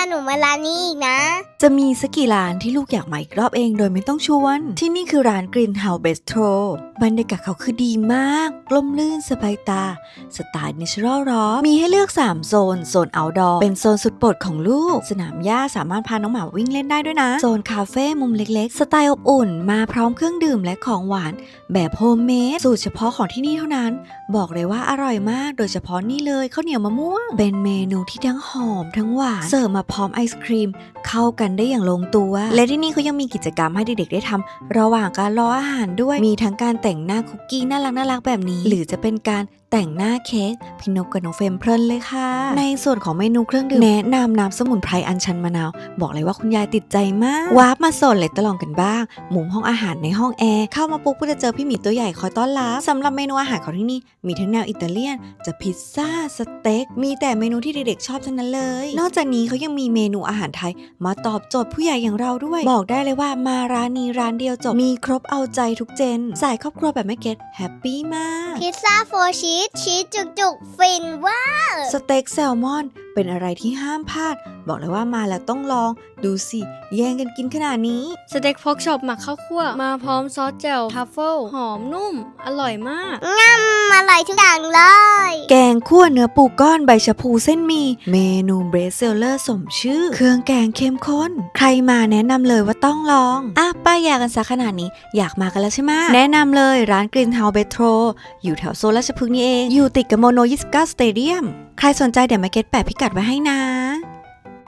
าหนูมาร้านนี้อีกนะ จะมีสักกี่ร้านที่ลูกอยากมาอีกรอบเองโดยไม่ต้องชวน ที่นี่คือร้าน Green House Bistro บรรยากาศเขาคือดีมาก กลมลื่นสบายตา สไตล์ Natural Raw มีให้เลือก 3 โซน โซน Outdoor เป็นโซนสุดโปรดของลูก สนามหญ้าสามารถพาน้องหมาวิ่งเล่นได้ด้วยนะ โซนคาเฟ่มุมเล็กๆ สไตล์อบอุ่น มาพร้อมเครื่องดื่มและของหวาน แบบโฮมเมดสูตรเฉพาะของที่นี่เท่านั้น บอกเลยว่าอร่อยมาก โดยเฉพาะนี่เลยข้าวเหนียวมะม่วง เป็นเมนูที่ทั้งหอมทั้งหวานเสิร์ฟมาพร้อมไอศครีม เข้ากันได้อย่างลงตัว และที่นี่เขายังมีกิจกรรมให้เด็กๆได้ทำระหว่างการรออาหารด้วยมีทั้งการแต่งหน้าคุกกี้น่ารักน่ารักแบบนี้หรือจะเป็นการแต่งหน้าเค้กพี่นกกับน้องเฟรมเพลินเลยค่ะ ในส่วนของเมนูเครื่องดื่มแนะนำน้ำสมุนไพรอัญชันมะนาว บอกเลยว่าคุณยายติดใจมากวาร์ปมาโซนเลยตะลองกันบ้าง มุมห้องอาหารในห้องแอร์เข้ามาปุ๊บก็จะเจอพี่หมีตัวใหญ่คอยต้อนรับสำหรับเมนูอาหารของที่นี่มีทั้งแนวอิตาเลียน จะพิซซ่าสเต็กมีแต่เมนูที่เด็กๆชอบทั้งนั้นเลย นอกจากนี้เขายังมีเมนูอาหารไทย มาตอบโจทย์ผู้ใหญ่อย่างเราด้วย บอกได้เลยว่ามาร้านนี้ร้านเดียวจบมีครบเอาใจทุกเจนสายครอบครัวแบบแม่เกดแฮปปี้มากพิซซ่าโฟร์ชีสชีสจุกๆฟินว่า สเต็กแซลมอนเป็นอะไรที่ห้ามพลาด บอกเลยว่ามาแล้วต้องลอง ดูสิ แย่งกันกินขนาดนี้ สเต็กพอกช็อปหมักข้าวคั่ว มาพร้อมซอสแจ่วทัฟเฟิลหอมนุ่ม อร่อยมากง่ำอร่อยทุกอย่างเลย แกงคั่วเนื้อปูก้อนใบชะพูเส้นหมีเมนูเบรสเซลเลอร์สมชื่อ เครื่องแกงเข้มข้น ใครมาแนะนำเลยว่าต้องลอง อะป้ายยากันซะขนาดนี้อยากมากันแล้วใช่ไหมแนะนำเลยร้านกรีนเฮาเบโทรอยู่แถวโซนราชพฤกษ์นี่เอง อยู่ติดกับโมโน29สเตเดียมใครสนใจเดี๋ยวมาเก็ตแปะพิกัดไว้ให้นะ